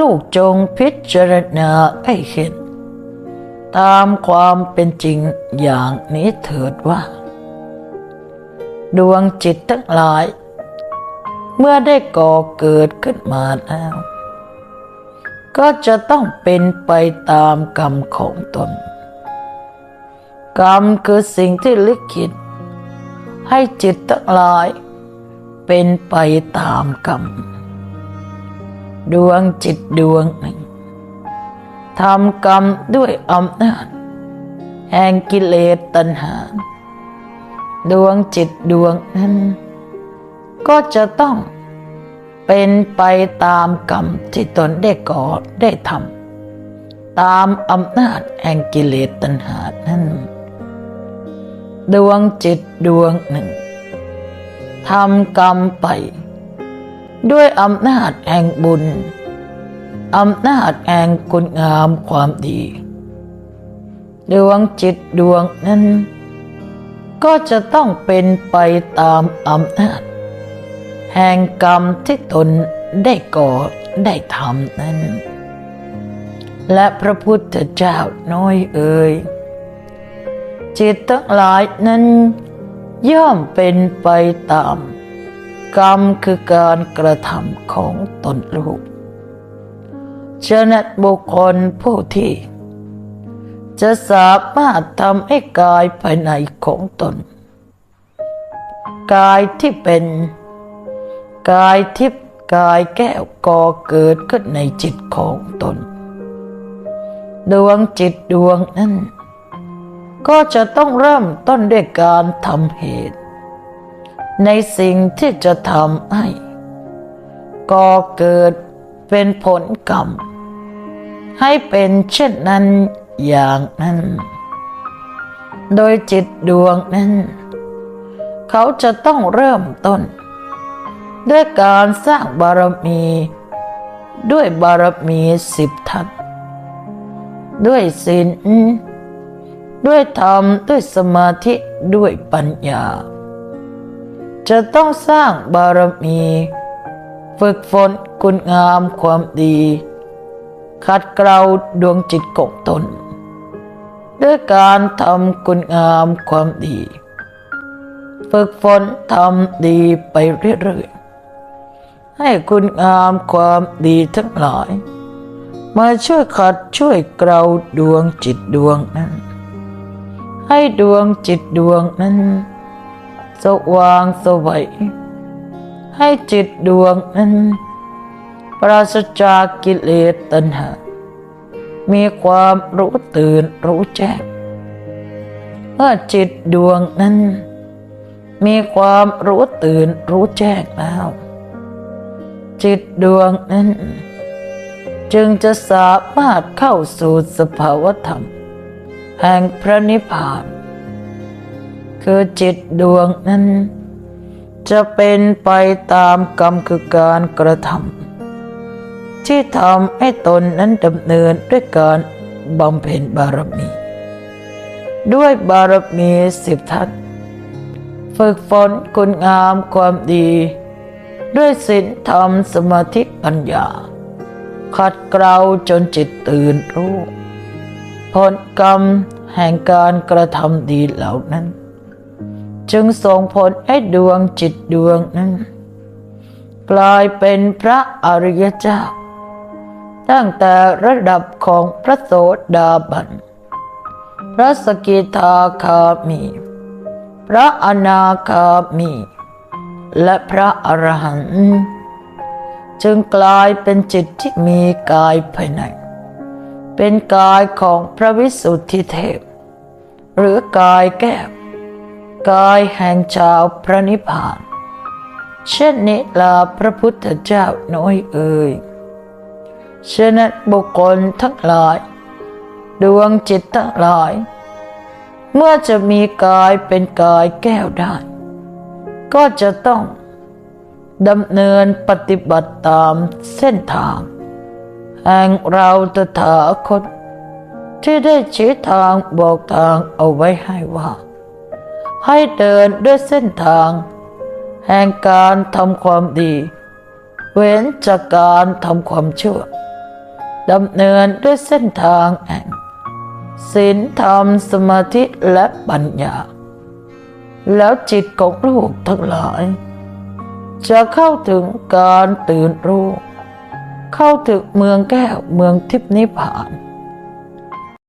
ลูกจงพิจารณาให้เห็น ตามความเป็นจริงอย่างนี้เถิดว่า ดวงจิตทั้งหลาย เมื่อได้ก่อเกิดขึ้นมาแล้ว ก็จะต้องเป็นไปตามกรรมของตน กรรมคือสิ่งที่ลิขิตให้จิตทั้งหลาย เป็นไปตามกรรม ดวงจิตดวงหนึ่งทำกรรมด้วยอำนาจแห่งกิเลสตัณหา ดวงจิตดวงนั้น ก็จะต้องเป็นไปตามกรรมที่ตนได้ก่อได้ทำตามอำนาจแห่งกิเลสตัณหานั้น ดวงจิตดวงหนึ่งทำกรรมไป ด้วยอำนาจแห่งบุญ อำนาจแห่งคุณงามความดี ดวงจิตดวงนั้น ก็จะต้องเป็นไปตามอำนาจ แห่งกรรมที่ตนได้ก่อได้ทำนั้น และพระพุทธเจ้าน้อยเอ่ยจิตทั้งหลายนั้นย่อมเป็นไปตาม กรรมคือการกระทำของตนลูกฉะนั้นบุคคลผู้ที่ จะสามารถทำให้กายภายในของตน กายที่เป็น กายทิพย์กายแก้วก่อเกิดขึ้นในจิตของตน ดวงจิตดวงนั้น ก็จะต้องเริ่มต้นด้วยการทำเหตุ ในสิ่งที่จะทำให้ก่อเกิดเป็นผลกรรม ให้เป็นเช่นนั้นอย่างนั้น โดยจิตดวงนั้น เขาจะต้องเริ่มต้น ด้วยการสร้างบารมี ด้วยบารมีสิบทัศด้วยศีลด้วยธรรม ด้วยสมาธิด้วยปัญญา จะต้องสร้างบารมี ฝึกฝนคุณงามความดี ขัดเกลาดวงจิตของตน ด้วยการทำคุณงามความดี ฝึกฝนทำดีไปเรื่อยๆ ให้คุณงามความดีทั้งหลาย มาช่วยขัดช่วยเกลาดวงจิตดวงนั้น ให้ดวงจิตดวงนั้น สว่างสวัยให้จิตดวงนั้น ปราศจากกิเลสตัณหา มีความรู้ตื่นรู้แจ้งเมื่อจิตดวงนั้น มีความรู้ตื่นรู้แจ้งแล้วจิตดวงนั้น จึงจะสามารถเข้าสู่สภาวธรรม แห่งพระนิพพาน คือจิตดวงนั้น จะเป็นไปตามกรรมคือการกระทำที่ทำให้ตนนั้นดำเนินด้วยการบำเพ็ญบารมี ด้วยบารมีสิบทัศน์ฝึกฝนคุณงามความดี ด้วยศีลธรรมสมาธิปัญญา ขัดเกลาจนจิตตื่นรู้ผลกรรมแห่งการกระทำดีเหล่านั้น จึงส่งผลให้ดวงจิตดวงนั้น กลายเป็นพระอริยเจ้า ตั้งแต่ระดับของพระโสดาบัน พระสกิทาคามี พระอนาคามี และพระอรหันต์จึงกลายเป็นจิตที่มีกายภายใน เป็นกายของพระวิสุทธิเทพ หรือกายแก้ว กายแห่งชาวพระนิพพาน เช่นนี้ลาพระพุทธเจ้าน้อยเอ่ยฉะนั้นบุคคลทั้งหลาย ดวงจิตทั้งหลาย เมื่อจะมีกายเป็นกายแก้วได้ ก็จะต้องดำเนินปฏิบัติตามเส้นทาง แห่งเราตถาคตที่ได้ชี้ทางบอกทางเอาไว้ให้ว่า ให้เดินด้วยเส้นทาง แห่งการทำความดี เว้นจากการทำความชั่วดำเนินด้วยเส้นทางแห่งศีลธรรมสมาธิและปัญญา แล้วจิตของลูกทั้งหลาย จะเข้าถึงการตื่นรู้ เข้าถึงเมืองแก้วเมืองทิพนิพพาน